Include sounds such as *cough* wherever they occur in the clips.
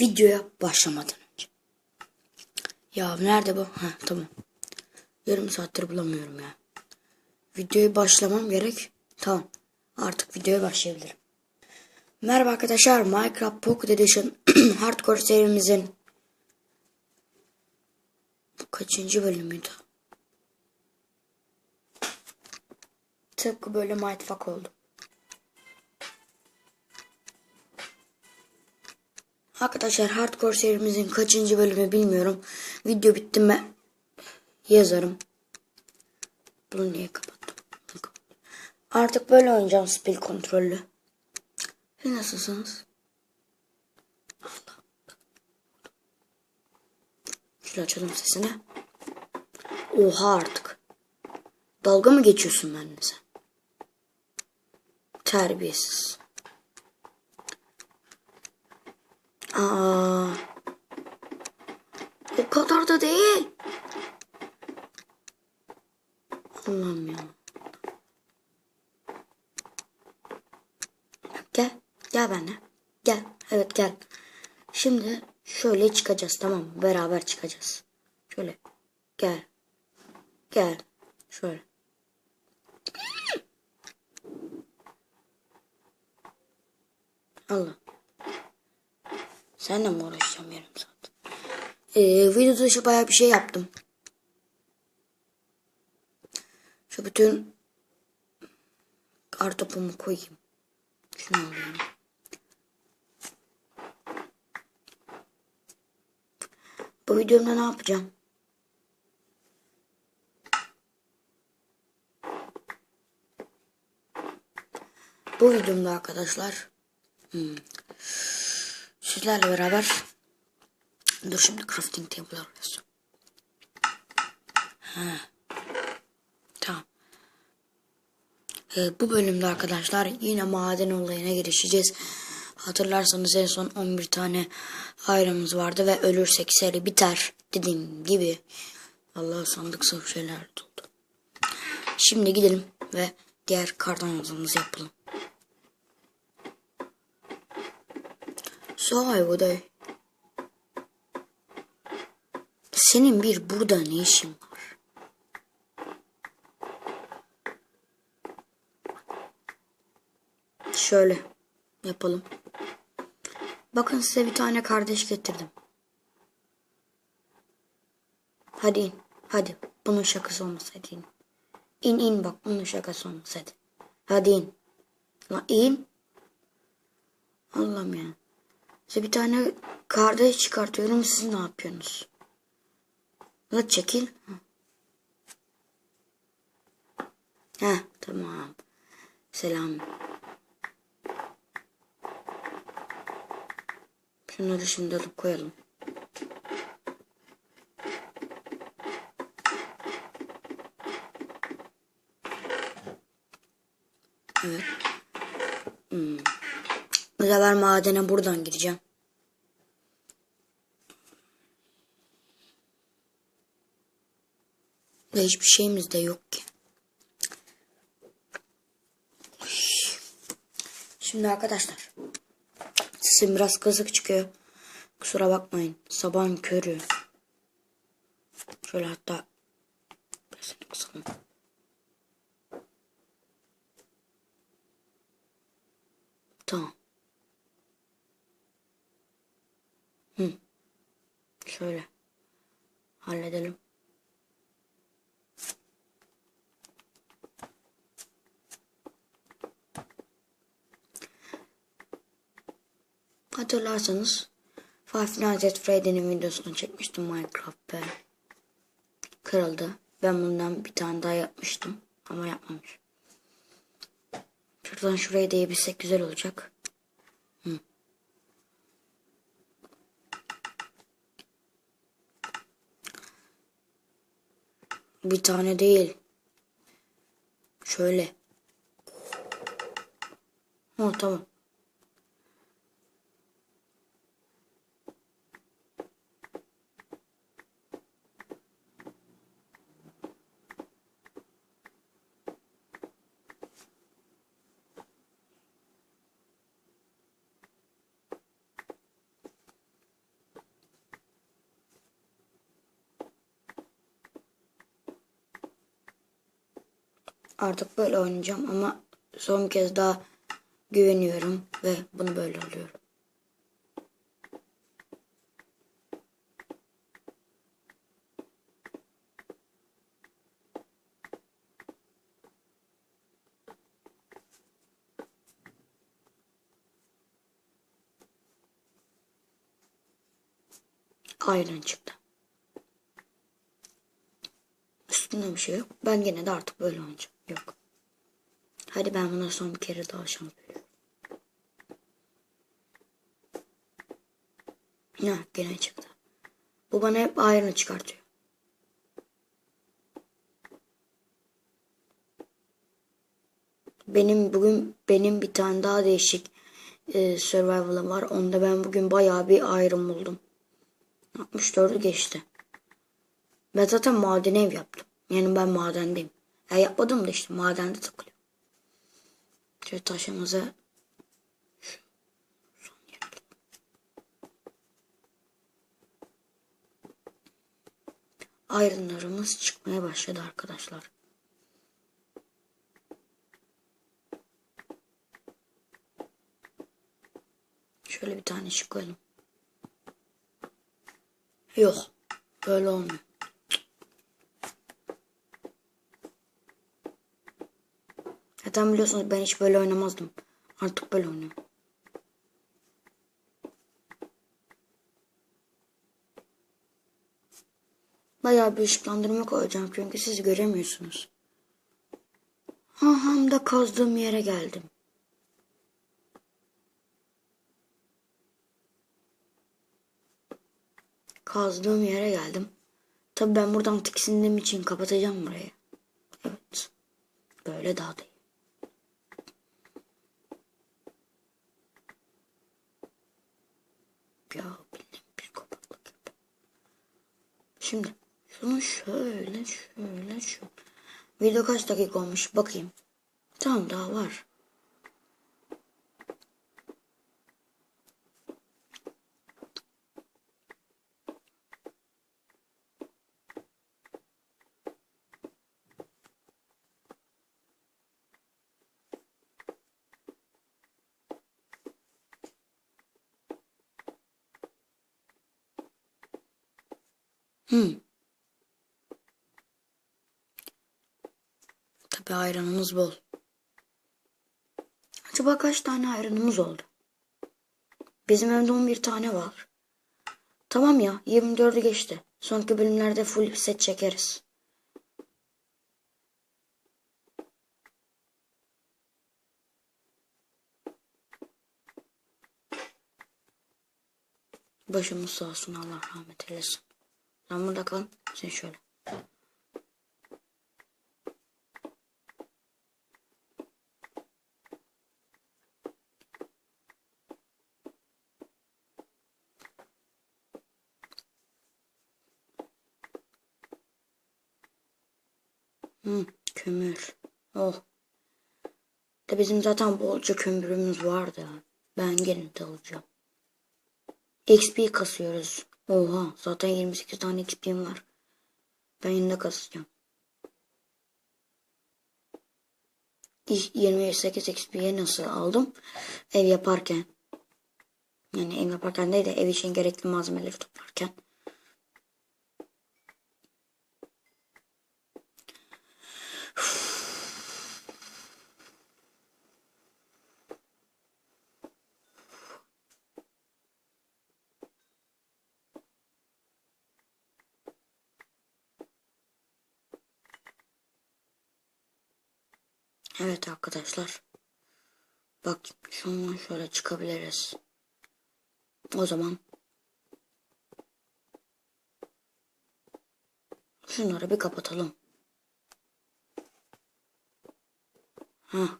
videoya başlamadan önce. Ya nerede bu? Ha tamam. Yarım saattir bulamıyorum ya. Videoya başlamam gerek. Tamam. Artık videoya başlayabilirim. Merhaba arkadaşlar. Minecraft Pocket Edition *clears throat* Hardcore serimizin bu kaçıncı bölümüydü? Tıpkı böyle mindfuck oldu. Arkadaşlar Hardcore serimizin kaçıncı bölümü bilmiyorum. Video bitti mi yazarım. Bunu niye kapattım? Artık böyle oynayacağım spil kontrollü. Siz nasılsınız? Şöyle açalım sesini. Oha artık. Dalga mı geçiyorsun benimle sen? Terbiyesiz. Aa, o kadar da değil. Allah'ım ya. Gel. Gel benimle. Gel. Evet gel. Şimdi şöyle çıkacağız tamam mı? Beraber çıkacağız. Şöyle. Gel. Gel. Şöyle. Allah. Seninle mi uğraşacağım yarım saat? Ee, video dışı bayağı bir şey yaptım. Şu bütün kartopumu koyayım. Şunu alayım. Bu videomda ne yapacağım? Bu videomda arkadaşlar hmm, sizlerle beraber dur şimdi crafting table arıyoruz. Ha. Tamam. Ee, bu bölümde arkadaşlar yine maden olayına girişeceğiz. Hatırlarsanız en son 11 tane ayrımız vardı ve ölürsek seri biter. Dediğim gibi Allah sandık saf şeyler doldu. Şimdi gidelim ve diğer kardan yapalım. Sahi bu. Senin bir burada ne işin var? Şöyle yapalım. Bakın size bir tane kardeş getirdim. Hadi in. Hadi. Bunun şakası olmasaydı in. İn in bak bunun şakası olmasaydı. Hadi in. La in. Allah'ım ya. Size bir tane kardeş çıkartıyorum. Siz ne yapıyorsunuz? La çekil. Ha tamam. Selam. Şunları şimdi alıp koyalım. Evet. Hmm. Bu sefer madene buradan gireceğim. Ve hiçbir şeyimiz de yok ki. Şimdi arkadaşlar. Sesim biraz kazık çıkıyor. Kusura bakmayın. Sabahın körü. Şöyle hatta sesini kısalım. Tamam. Hı. Şöyle. Halledelim. Hatırlarsanız Five Nights at Freddy'nin videosunu çekmiştim Minecraft'ta. Kırıldı. Ben bundan bir tane daha yapmıştım. Ama yapmamış. Şuradan şuraya değebilsek güzel olacak. Hı. Bir tane değil. Şöyle. Ha tamam. Artık böyle oynayacağım ama son kez daha güveniyorum ve bunu böyle alıyorum. Aynen çıktı. Üstünde bir şey yok. Ben gene de artık böyle oynayacağım. Yok. Hadi ben buna son bir kere daha şans veriyorum. Ya gene çıktı. Bu bana hep ayrını çıkartıyor. Benim bugün benim bir tane daha değişik e, survival'ım var. Onda ben bugün bayağı bir ayrım buldum. 64'ü geçti. Ben zaten maden ev yaptım. Yani ben madendeyim. Ya yapmadım da işte madende takılıyorum. Şöyle taşımızı Ayrınlarımız çıkmaya başladı arkadaşlar. Şöyle bir tane çıkalım. Yok. Böyle olmuyor. Zaten biliyorsunuz ben hiç böyle oynamazdım. Artık böyle oynuyorum. Bayağı bir ışıklandırma koyacağım çünkü siz göremiyorsunuz. Aha da kazdığım yere geldim. Kazdığım yere geldim. Tabi ben buradan tiksindiğim için kapatacağım burayı. Evet. Böyle daha da Ya bildiğin psikopatlık yap. Şimdi şunu şöyle şöyle şu. Video kaç dakika olmuş bakayım. Tamam daha var. Hmm. Tabi ayranımız bol. Acaba kaç tane ayranımız oldu? Bizim evde 11 tane var. Tamam ya 24'ü geçti. Sonraki bölümlerde full set çekeriz. Başımız sağ olsun Allah rahmet eylesin. Sen burada kal. Sen şöyle. Hı, kömür. Oh. De bizim zaten bolca kömürümüz vardı. Ben gene de alacağım. XP kasıyoruz. Oha zaten 28 tane XP'm var. Ben yine kasacağım. 28 XP'ye nasıl aldım? Ev yaparken. Yani ev yaparken değil de ev için gerekli malzemeleri toplarken. Evet arkadaşlar. Bak şundan şöyle çıkabiliriz. O zaman şunları bir kapatalım. Ha.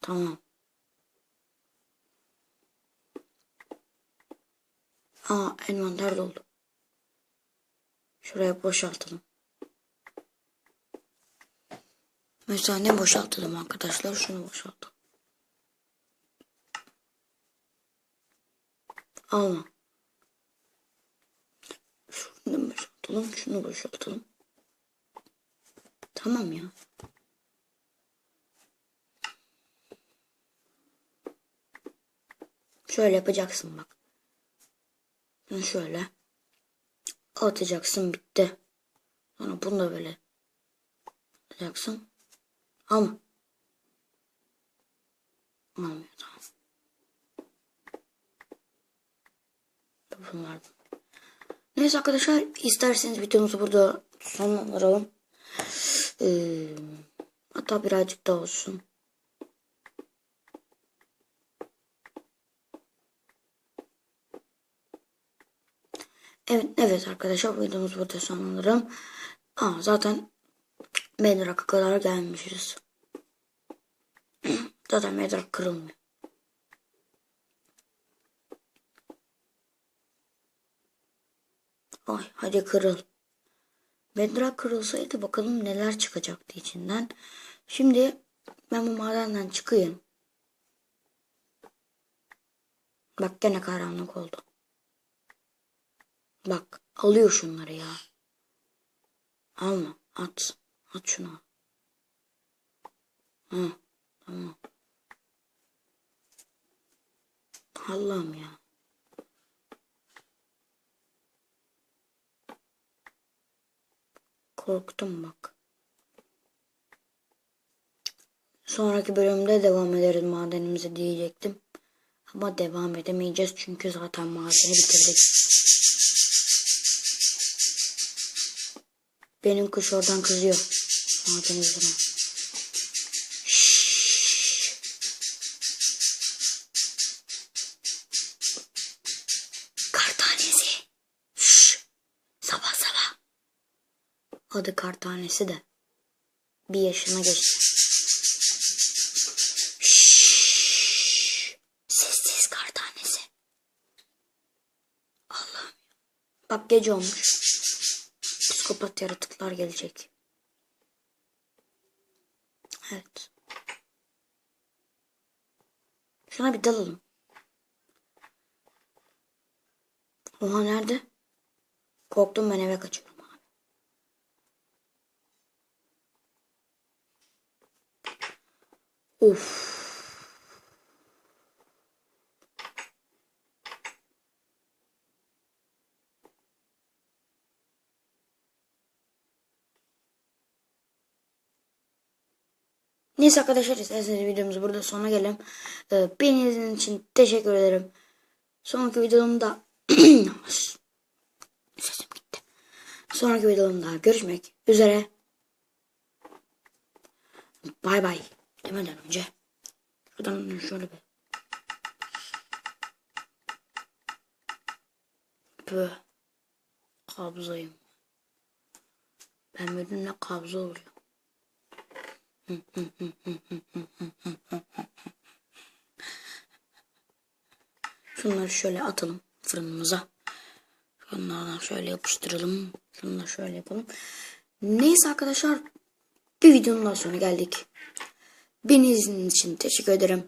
Tamam. Aa envanter doldu. Şuraya boşaltalım. Mesela ne boşaltalım arkadaşlar? Şunu boşaltalım. Alma. Şunu boşaltalım. Şunu boşaltalım. Tamam ya. Şöyle yapacaksın bak. Şöyle atacaksın bitti. Sonra bunu da böyle atacaksın. Ama Olmuyor tamam. Bunlar. Neyse arkadaşlar isterseniz videomuzu burada sonlandıralım. Ee, hatta birazcık daha olsun. Evet, evet arkadaşlar videomuzu burada sonlandıralım. Aa, zaten Bedrock'a kadar gelmişiz. *clears throat* zaten Bedrock kırılmıyor. Ay hadi kırıl. Bedrock kırılsaydı bakalım neler çıkacaktı içinden. Şimdi ben bu madenden çıkayım. Bak gene karanlık oldu. Bak alıyor şunları ya. Alma at. At şunu. Hı, tamam. Allah'ım ya. Korktum bak. Sonraki bölümde devam ederiz madenimize diyecektim. Ama devam edemeyeceğiz çünkü zaten madeni bitirdik. Benim kuş oradan kızıyor. Tanesi. Şşş. Sabah sabah. Adı kar tanesi de. Bir yaşına geçti. Sessiz kar tanesi. Allah'ım. Bak gece olmuş. Psikopat yaratıklar gelecek. Evet. Şuna bir dalalım. Oha nerede? Korktum ben eve kaçıyorum abi. Of. Neyse arkadaşlar isterseniz videomuz burada sona gelelim. Ee, beni izlediğiniz için teşekkür ederim. Sonraki videomda *clears throat* sesim gitti. Sonraki videomda görüşmek üzere. Bay bay. Demeden önce şuradan şöyle bir. Kabzayım. Ben benimle kabza oluyor. Şunları şöyle atalım fırınımıza. Şunlardan şöyle yapıştıralım. Şunları şöyle yapalım. Neyse arkadaşlar bir videonun daha sonra geldik. Beni izlediğiniz için teşekkür ederim.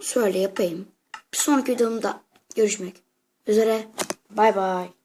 Şöyle yapayım. Bir sonraki videomda görüşmek üzere. Bay bay.